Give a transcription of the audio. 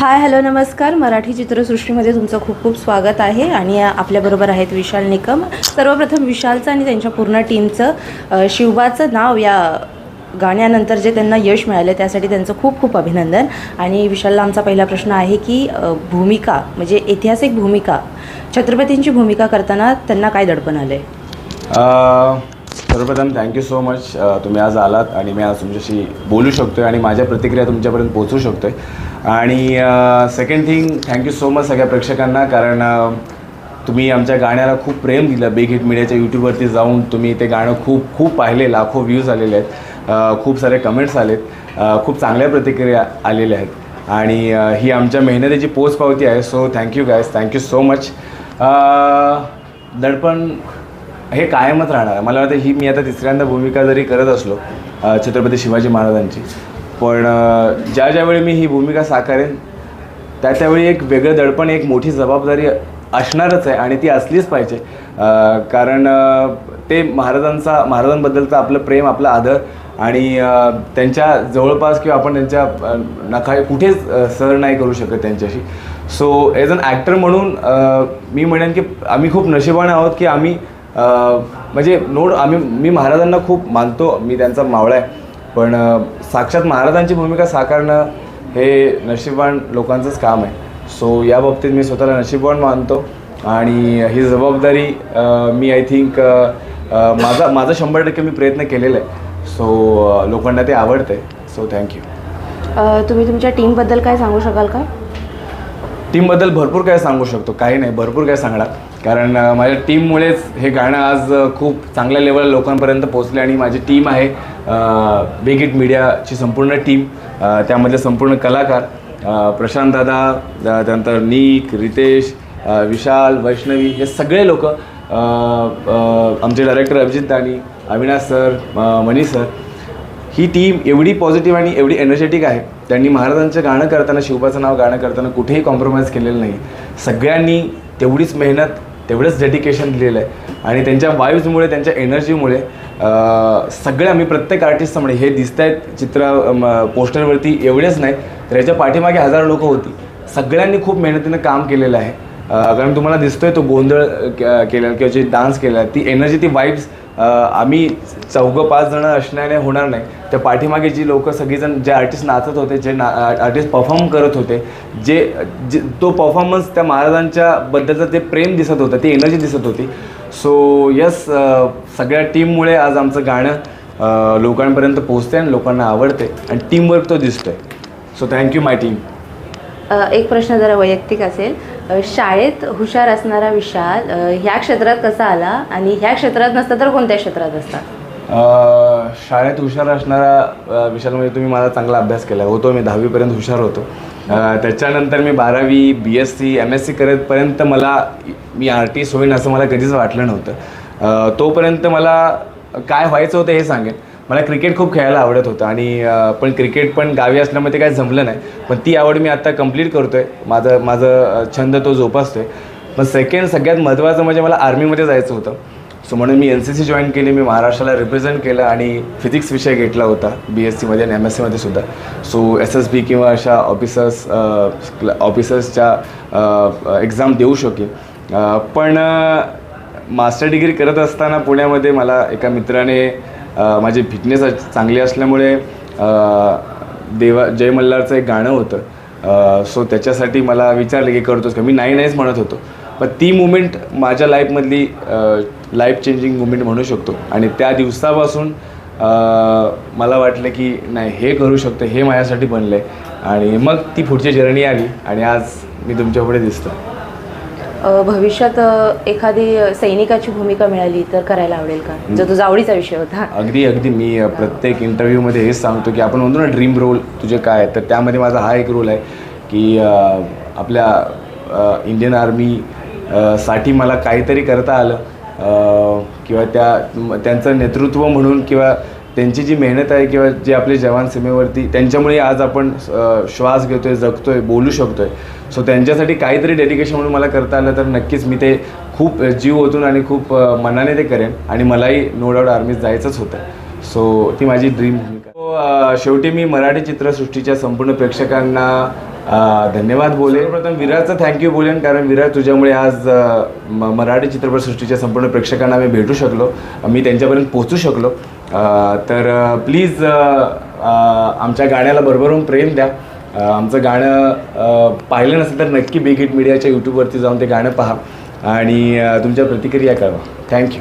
Hi hello नमस्कार. मराठी चित्रसृष्टीमध्ये तुमचं खूप खूप स्वागत आहे आणि आपल्याबरोबर आहेत विशाल निकम. सर्वप्रथम विशालचं आणि त्यांच्या पूर्ण टीमचं शिवबाचं नाव या गाण्यानंतर जे त्यांना यश मिळालं त्यासाठी त्यांचं खूप खूप अभिनंदन. आणि विशालला आमचा पहिला प्रश्न आहे की भूमिका म्हणजे ऐतिहासिक भूमिका छत्रपतींची भूमिका करताना त्यांना काय दडपण आलं आहे सर्वप्रथम थँक्यू सो मच तुम्ही आज आलात आणि मी आज तुमच्याशी बोलू शकतो आहे आणि माझ्या प्रतिक्रिया तुमच्यापर्यंत पोहोचू शकतो आहे आणि second thing thank you so much सगळ्या प्रेक्षकांना कारण तुम्ही आमच्या गाण्याला खूप प्रेम दिलं. बिग हिट मीडियाच्या यूट्यूबवरती जाऊन तुम्ही ते गाणं खूप खूप पाहिले. लाखो व्ह्यूज आलेले आहेत. खूप सारे कमेंट्स आलेत. खूप चांगल्या प्रतिक्रिया आलेल्या आहेत. आणि ही आमच्या मेहनतीची पोचपावती आहे. So thank you guys thank you so much दडपण हे कायमच राहणार आहे. मला वाटतं ही मी आता तिसऱ्यांदा भूमिका जरी करत असलो छत्रपती शिवाजी महाराजांची पण ज्या ज्यावेळी मी ही भूमिका साकारेन त्या त्यावेळी एक वेगळं दडपण एक मोठी जबाबदारी असणारच आहे आणि ती असलीच पाहिजे. कारण ते महाराजांचा महाराजांबद्दलचं आपलं प्रेम आपला आदर आणि त्यांच्या जवळपास किंवा आपण त्यांच्या नखा कुठेच सर नाही करू शकत त्यांच्याशी. सो ॲज अन ॲक्टर म्हणून मी म्हणेन की आम्ही खूप नशिबाने आहोत की आम्ही म्हणजे नोड आम्ही मी महाराजांना खूप मानतो मी त्यांचा मावळा आहे. पण साक्षात महाराजांची भूमिका साकारणं हे नशीबवान लोकांचंच काम आहे. सो या बाबतीत मी स्वतःला नशीबवान मानतो आणि ही जबाबदारी मी आय थिंक माझा माझा शंभर टक्के मी प्रयत्न केलेला आहे. सो लोकांना ते आवडतं आहे सो थँक्यू तुम्ही तुमच्या टीमबद्दल काय सांगू शकाल का? टीमबद्दल भरपूर काय सांगू शकतो. काही नाही. भरपूर काय सांगणार. कारण माझ्या टीममुळेच हे गाणं आज खूप चांगल्या लेवल लोकांपर्यंत पोहोचले आणि माझी टीम आहे बिग मीडियाची संपूर्ण टीम त्यामधले संपूर्ण कलाकार प्रशांत दादा त्यानंतर नीक रितेश विशाल वैष्णवी हे सगळे लोक आमचे director Abhijit Dani Avinash sir Mani sir ही टीम एवढी पॉझिटिव्ह आणि एवढी एनर्जेटिक आहे त्यांनी महाराजांचं गाणं करताना शिवबाचं नाव गाणं करताना कुठेही कॉम्प्रोमाइज केलेलं नाही सगळ्यांनी तेवढीच मेहनत तेवढंच डेडिकेशन दिलेलं आहे. आणि त्यांच्या वाईव्समुळे त्यांच्या एनर्जीमुळे सगळ्या मी प्रत्येक आर्टिस्टमुळे हे दिसत आहेत चित्र म, पोस्टरवरती एवढेच नाही तर याच्या पाठीमागे हजार लोकं होती. सगळ्यांनी खूप मेहनतीनं काम केलेलं आहे. कारण तुम्हाला दिसतोय तो गोंधळ के- केलेला किंवा जे डान्स केला ती एनर्जी ती वाईब्स आम्ही चौघं पाच जणं असण्याने होणार नाही. त्या पाठीमागे जी लोक सगळीजण जे आर्टिस्ट नाचत होते जे ना आर्टिस्ट परफॉर्म करत होते जे जे तो परफॉर्मन्स त्या महाराजांच्या बद्दलचं ते प्रेम दिसत होतं ती एनर्जी दिसत होती. सो यस सगळ्या टीममुळे आज आमचं गाणं लोकांपर्यंत पोचते आणि लोकांना आवडते आणि टीमवर्क तो दिसतोय. सो थँक्यू माय टीम एक प्रश्न जरा वैयक्तिक असेल. शाळेत हुशार असणारा विशाल ह्या क्षेत्रात कसा आला आणि ह्या क्षेत्रात नसता तर कोणत्या क्षेत्रात असता? शाळेत हुशार असणारा विशाल म्हणजे तुम्ही माझा चांगला अभ्यास केला. होतो मी दहावीपर्यंत हुशार होतो. त्याच्यानंतर मी बारावी B S C M S C करेपर्यंत मला मी आर्टिस्ट होईन असं मला कधीच वाटलं नव्हतं. तोपर्यंत मला काय व्हायचं होतं हे सांगेन. मला क्रिकेट खूप खेळायला आवडत होतं आणि पण क्रिकेट पण गावी असल्यामुळे ते काही जमलं नाही. पण ती आवड मी आत्ता कंप्लीट करतो आहे माझं माझं छंद तो जोपासतो आहे पण सेकंड सगळ्यात महत्त्वाचं म्हणजे मला आर्मीमध्ये जायचं होतं. सो म्हणून मी एन सी सी जॉईन केली मी महाराष्ट्राला रिप्रेझेंट केलं आणि फिजिक्स विषय घेतला होता बी एस सीमध्ये आणि एम एस सीमध्ये सुद्धा. सो एस एस बी किंवा अशा ऑफिसर्स ऑफिसर्सच्या एक्झाम देऊ शकेन. पण मास्टर डिग्री करत असताना पुण्यामध्ये मला एका मित्राने माझी फिटनेस चांगली असल्यामुळे देवा जय मल्हारचं एक गाणं होतं. सो त्याच्यासाठी मला विचारलं की करतोस का? मी नाही नाहीच म्हणत होतो. पण ती मुमेंट माझ्या लाईफमधली लाईफ चेंजिंग मुमेंट म्हणू शकतो. आणि त्या दिवसापासून मला वाटलं की नाही हे करू शकतो हे माझ्यासाठी बनलं आहे आणि मग ती पुढची जर्नी आली आणि आज मी तुमच्यापुढे दिसतो भविष्यात एखादी सैनिकाची भूमिका मिळाली तर करायला आवडेल का? जो तुझा आवडीचा विषय होता. अगदी अगदी. मी प्रत्येक इंटरव्ह्यूमध्ये हेच सांगतो की आपण म्हणतो ना ड्रीम रोल तुझे काय? तर त्यामध्ये माझा हा एक रोल आहे की आपल्या इंडियन आर्मी साठी मला काहीतरी करता आलं. किंवा त्या त्यांचं नेतृत्व म्हणून किंवा त्यांची जी मेहनत आहे किंवा जे आपले जवान सीमेवरती त्यांच्यामुळे आज आपण श्वास घेतोय जगतोय बोलू शकतोय. सो त्यांच्यासाठी काहीतरी डेडिकेशन म्हणून मला करता आलं तर नक्कीच मी ते खूप जीव ओतून आणि खूप मनाने ते करेन आणि मलाही नो डाऊट आर्मीत जायचंच होतं. सो ती माझी ड्रीम भूमिका. शेवटी मी मराठी चित्रसृष्टीच्या संपूर्ण प्रेक्षकांना धन्यवाद बोले प्रथम विराजचं थँक्यू बोलेन कारण विराज तुझ्यामुळे आज म- मराठी चित्रपटसृष्टीच्या संपूर्ण प्रेक्षकांना मी भेटू शकलो. मी त्यांच्यापर्यंत पोहोचू शकलो. तर प्लीज आमच्या गाण्याला भरभरून प्रेम द्या. आमचं गाणं पाहिलं नसेल तर नक्की बिग हिट मीडियाच्या यूट्यूबवरती जाऊन ते गाणं पहा. आणि तुमच्या प्रतिक्रिया कळवा. थँक्यू